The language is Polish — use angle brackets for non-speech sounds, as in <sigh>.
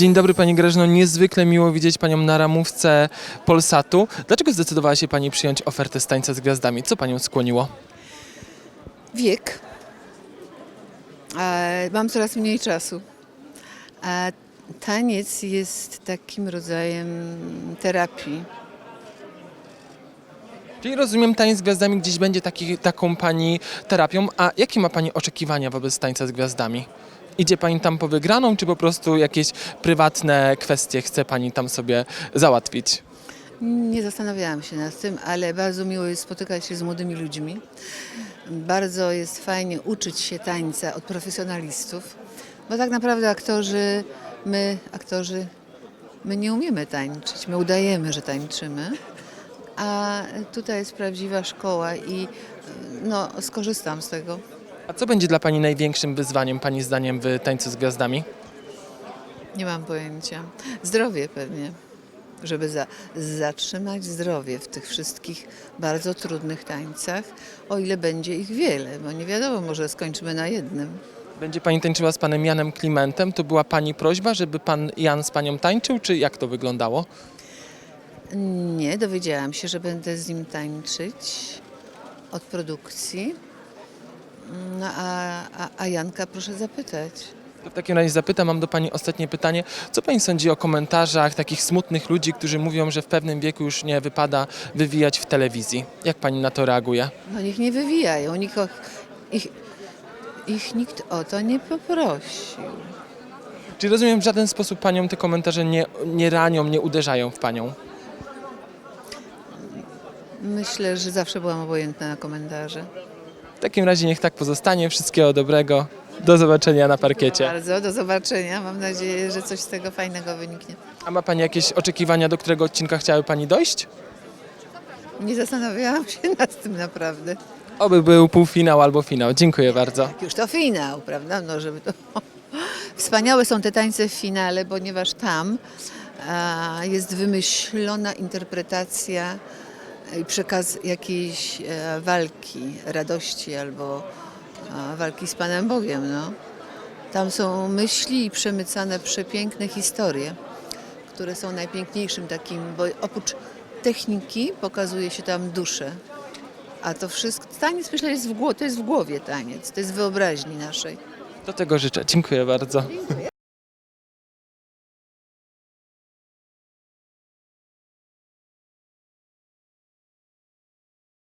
Dzień dobry Pani Grażyno, niezwykle miło widzieć Panią na ramówce Polsatu. Dlaczego zdecydowała się Pani przyjąć ofertę z Tańca z Gwiazdami? Co Panią skłoniło? Wiek. E, Mam coraz mniej czasu. A taniec jest takim rodzajem terapii. Czyli rozumiem, Taniec z Gwiazdami gdzieś będzie taki, taką Pani terapią, a jakie ma Pani oczekiwania wobec Tańca z Gwiazdami? Idzie Pani tam po wygraną, czy po prostu jakieś prywatne kwestie chce Pani tam sobie załatwić? Nie zastanawiałam się nad tym, ale bardzo miło jest spotykać się z młodymi ludźmi. Bardzo jest fajnie uczyć się tańca od profesjonalistów, bo tak naprawdę aktorzy, my, aktorzy, my nie umiemy tańczyć, my udajemy, że tańczymy. A tutaj jest prawdziwa szkoła i no, skorzystam z tego. A co będzie dla Pani największym wyzwaniem, Pani zdaniem, w Tańcu z Gwiazdami? Nie mam pojęcia. Zdrowie pewnie, żeby za, zatrzymać zdrowie w tych wszystkich bardzo trudnych tańcach, o ile będzie ich wiele, bo nie wiadomo, może skończymy na jednym. Będzie Pani tańczyła z Panem Janem Klimentem. To była Pani prośba, żeby Pan Jan z Panią tańczył, czy jak to wyglądało? Nie, dowiedziałam się, że będę z nim tańczyć od produkcji. No, a, a, a Janka proszę zapytać. To w takim razie zapytam, mam do Pani ostatnie pytanie. Co Pani sądzi o komentarzach takich smutnych ludzi, którzy mówią, że w pewnym wieku już nie wypada wywijać w telewizji? Jak Pani na to reaguje? No niech nie wywijają, nikt, o- ich, ich nikt o to nie poprosił. Czy rozumiem, w żaden sposób Panią te komentarze nie, nie ranią, nie uderzają w Panią? Myślę, że zawsze byłam obojętna na komentarze. W takim razie niech tak pozostanie. Wszystkiego dobrego. Do zobaczenia na parkiecie. Bardzo, do zobaczenia. Mam nadzieję, że coś z tego fajnego wyniknie. A ma Pani jakieś oczekiwania, do którego odcinka chciały Pani dojść? Nie zastanawiałam się <laughs> nad tym naprawdę. Oby był półfinał albo finał. Dziękuję bardzo. Już to finał, prawda? No, żeby to... <laughs> Wspaniałe są te tańce w finale, ponieważ tam a, jest wymyślona interpretacja i przekaz jakiejś e, walki, radości albo a, walki z Panem Bogiem. No. Tam są myśli i przemycane przepiękne historie, które są najpiękniejszym takim, bo oprócz techniki pokazuje się tam duszę. A to wszystko, taniec myślę jest w głowie, to jest w głowie taniec, to jest wyobraźni naszej. Do tego życzę. Dziękuję bardzo. Dziękuję.